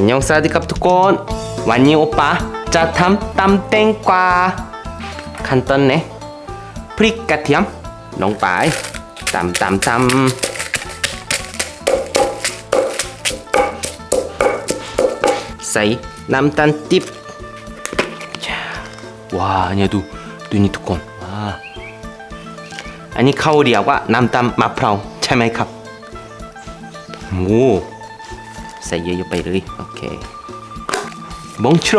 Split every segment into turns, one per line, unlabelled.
안녕 사디캅트콘 완니 오빠 짜탐 땀땡과 간단네 프리까티엄 농빠이 땀땀땀 사이 남단 팁 와, 아니야도 눈이 두꺼운. 와. 아니 카오리아와 남단 마프라우 차메이캅. 오. ใส่เยอะๆไปเลย โอเคบงโชร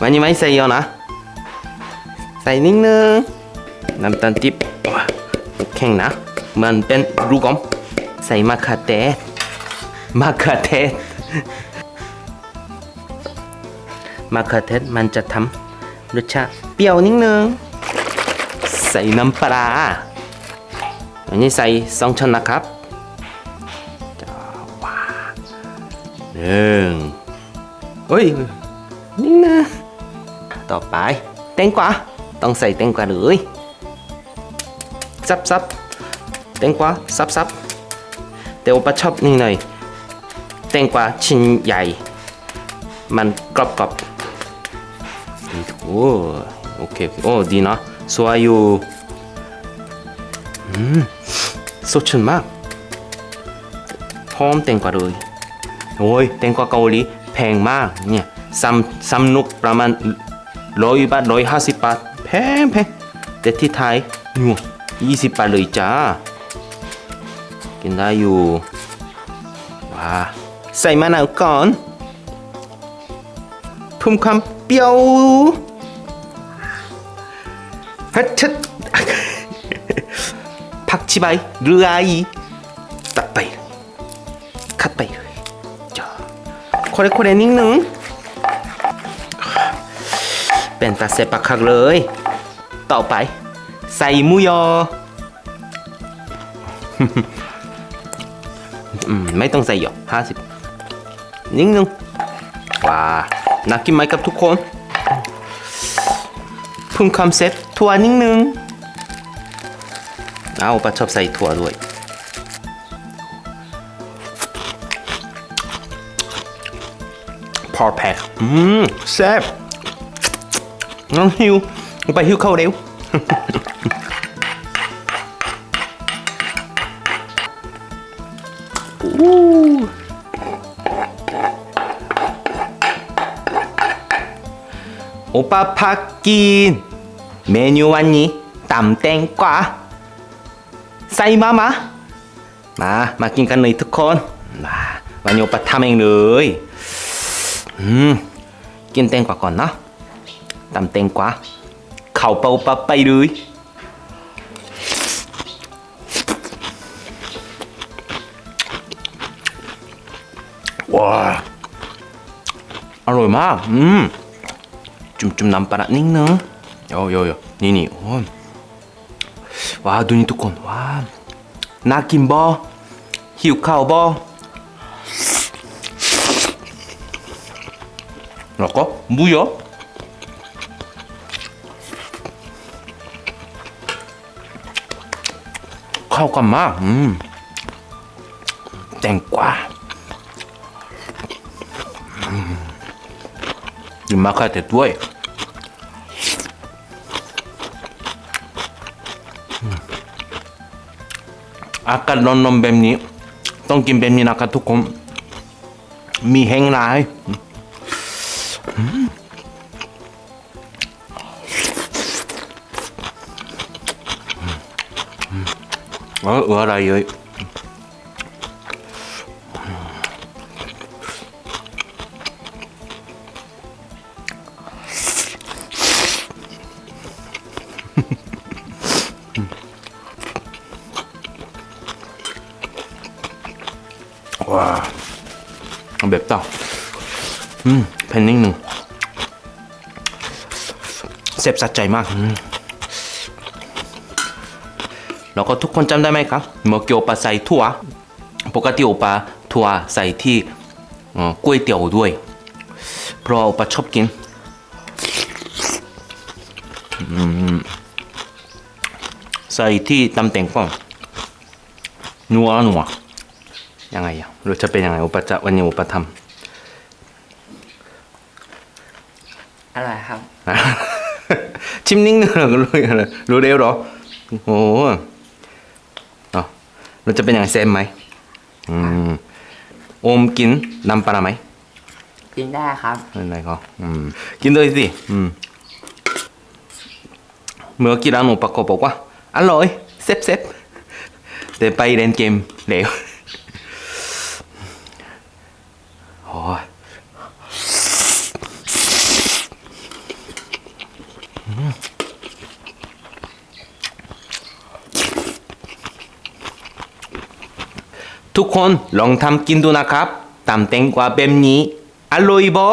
วันนี้ไม่ใส่เยอะนะ ใส่นิดนึงน้ำตาลทิพย์ว้าแข็งนะ มันเป็นลูกอม ใส่มะเขือเทศมะเขือเทศมะเขือเทศมันจะทำรสชาติเปรี้ยวนิดนึง ใส่น้ำปลาอันนี้ใส่สองช้อนนะครับ หนึ่งเฮ้ยนี่นะ ต่อไปแตงกวาต้องใส่แตงกวาเลยซับซับแตงกวาซับซับแต่โอปาชอบนี่หน่อยแตงกวาชิ้นใหญ่ มันกรอบกรอบโอ้โอเคโอ้ดีเนาะสวยอยู่อืมสดชื่นมากหอมแตงกวาเลย โอ้ยแตงกวาเกาหลีแพงมากเนี่ยซัมซัมนุกประมาณร้อยบาทร้อยห้าสิบบาทแพงแพงแต่ที่ไทยหนูยี่สิบบาทเลยจ้า กินได้อยู่ว้าใส่มะนาวก่อนเพิ่มความเปรี้ยวฮัทชัดผักชีใบหรืออะไรตัดไป これこれนิดนึงเป็นตาเซปักคักเลย ต่อไป ใส่หมูยอ อืมไม่ต้องใส่หยอกห้าสิบนิดนึงว้าน่ากินไหมครับทุกคนเพิ่งคำเซ็ตถั่วนิดนึงเอาปลาชอบใส่ถั่วด้วย พอแพ็คอืมแซ่บน้องหิวไปหิวเข้าวเร็วอู้โอปาพักกิน เมนูวันนี้ตำแตงกวาใส่มามามา มากินกันเลยทุกคนมาวันนี้โอปาทำเองเลย อืม กินแตงกวาก่อนนะตำแตงกวาเข่าเปาปะไปเลยว้าอร่อยมาก อืม จุ่มจุ่มน้ำปลานิดนึงโยโยโยนี่นี่โอ้ว้าดูนี่ทุกคนว้าน่ากินบ่หิวข้าวบ่ แล้วก็หมูยอเข้ากันมากอืมแตงกวาอืมกินมะเขือเทศด้วยอืมอากาศร้อนๆแบบนี้ ต้องกินแบบนี้นะครับทุกคน มีแห้งหลาย เออเอออะไรเอ้ยว้าแบบต่ออืม เพนนิ่งหนึ่งเซฟสัดใจมากอืมแล้วก็ทุกคนจำได้ไหมครับเมื่อกี้โอปาใส่ถั่วปกติโอปาถั่วใส่ที่เอ่อก๋วยเตี๋ยวด้วย เพราะว่าโอปาชอบกินอืมใส่ที่ตำแตงกวานัวนัวยังไงอะรสชาติเป็นยังไงโอปะจะวันนี้โอปะท
อร่อยครับำ
ชิมนิ่งหนึ่งก็รู้กันเลยรู้เร็วเหรอโอ้โหอ๋อรสจะเป็นยังไงแซ่บไหมอืมโอมกินน้ำปลาไหม
กินได้ครับ
ไม่เป็นไรก็อืมกินด้วยสิอืมเมื่อกี้ร้านหนูประกอบบอกว่าอร่อยเซ็บเซ็บแต่ไปเล่นเกมเร็วโอ้ยอืม ทุกคนลองทำกินดูนะครับตำแตงกวาแบบนี้อร่อยบ่